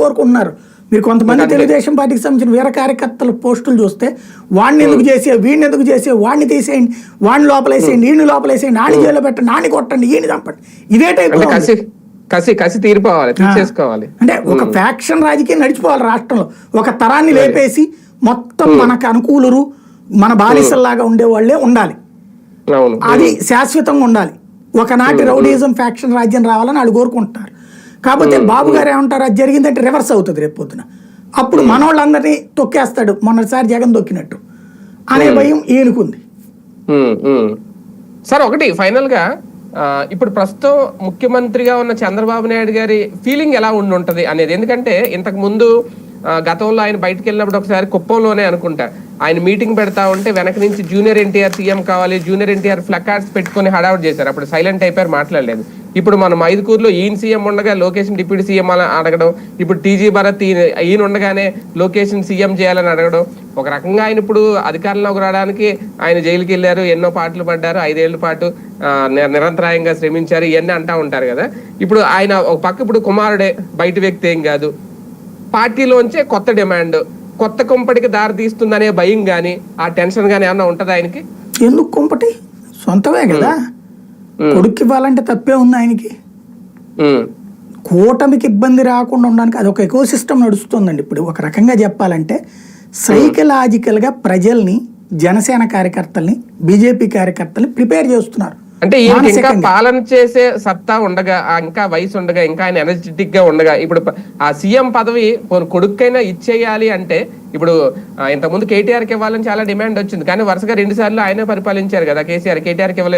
కోరుకుంటున్నారు. మీరు కొంతమంది. తెలుగుదేశం పార్టీకి సంబంధించిన వీర కార్యకర్తల పోస్టులు చూస్తే వాడిని ఎందుకు చేసే వీడిని ఎందుకు చేసే వాడిని తీసేయండి వాడిని లోపలేసేయండి ఈయన లోపలేసేయండి ఆడి జైల్లో పెట్టండి నాని కొట్టండి ఈయన చంపండి. ఇదే టైప్ కసి కసి తీరిపోవాలి తీసేసుకోవాలి. అంటే ఒక ఫ్యాక్షన్ రాజకీయం నడిచిపోవాలి రాష్ట్రంలో. ఒక తరాన్ని లేపేసి మొత్తం మనకు అనుకూలరు మన బానిసల్లాగా ఉండే వాళ్ళే ఉండాలి. అది శాశ్వతంగా ఉండాలి. ఒకనాటి రౌడీజం ఫ్యాక్షన్ రాజ్యం రావాలని వాళ్ళు కోరుకుంటున్నారు. కాకపోతే బాబు గారు ఏమంటారు? అది జరిగిందంటే రివర్స్ అవుతుంది రేపు పొద్దున. అప్పుడు మనోళ్ళందరినీ తొక్కేస్తాడు. మొన్నటిసారి జగన్ తొక్కినట్టు. అనే భయం ఉమ్. సార్ ఒకటి ఫైనల్గా ఇప్పుడు ప్రస్తుతం ముఖ్యమంత్రిగా ఉన్న చంద్రబాబు నాయుడు గారి ఫీలింగ్ ఎలా ఉండి ఉంటది అనేది? ఎందుకంటే ఇంతకు ముందు గతంలో ఆయన బయటకు వెళ్ళినప్పుడు ఒకసారి కుప్పంలోనే అనుకుంటా. ఆయన మీటింగ్ పెడతా ఉంటే వెనక నుంచి జూనియర్ ఎన్టీఆర్ సీఎం కావాలి జూనియర్ ఎన్టీఆర్ ఫ్లకార్డ్స్ పెట్టుకొని హడావుట్ చేశారు. అప్పుడు సైలెంట్ అయిపోయారు మాట్లాడలేదు. ఇప్పుడు మనం ఐదుకూరులో ఈయన సీఎం ఉండగా లొకేషన్ డిప్యూటీ సీఎం అలా అడగడం ఇప్పుడు టీజీ భరత్ ఈయన ఈయన ఉండగానే లొకేషన్ సీఎం చేయాలని అడగడం ఒక రకంగా ఆయన ఇప్పుడు అధికారంలోకి రావడానికి ఆయన జైలుకి వెళ్ళారు ఎన్నో పాటలు పడ్డారు ఐదేళ్ళ పాటు ని- నిరంతరాయంగా శ్రమించారు ఇవన్నీ అంటా ఉంటారు కదా. ఇప్పుడు ఆయన ఒక పక్క ఇప్పుడు కుమారుడే బయట వ్యక్తి ఏం కాదు. పార్టీలోంచే కొత్త డిమాండ్ కొత్త కుంపటికి దారి తీస్తుందనే భయం గాని ఆ టెన్షన్ గానీ ఏమన్నా ఉంటదా ఆయనకి? ఎందుకు కుంపటి? సొంతమే కదా. కొడుక్కి ఇవ్వాలంటే తప్పే ఉంది ఆయనకి. కూటమికి ఇబ్బంది రాకుండా ఉండడానికి అది ఒక ఎకో సిస్టమ్ నడుస్తుందండి. ఇప్పుడు ఒక రకంగా చెప్పాలంటే సైకలాజికల్గా ప్రజల్ని జనసేన కార్యకర్తల్ని బీజేపీ కార్యకర్తల్ని ప్రిపేర్ చేస్తున్నారు. అంటే ఈయనకి ఇంకా. పాలన చేసే సత్తా ఉండగా ఇంకా వయసు ఉండగా ఇంకా ఆయన ఎనర్జెటిక్గా ఉండగా ఇప్పుడు ఆ సీఎం పదవి కొడుకైనా ఇచ్చేయాలి అంటే ఇప్పుడు ఇంతకుముందు కేటీఆర్కి ఇవ్వాలని చాలా డిమాండ్ వచ్చింది. కానీ వరుసగా రెండు సార్లు ఆయనే పరిపాలించారు కదా కేసీఆర్. కేటీఆర్కి ఇవ్వలేదు.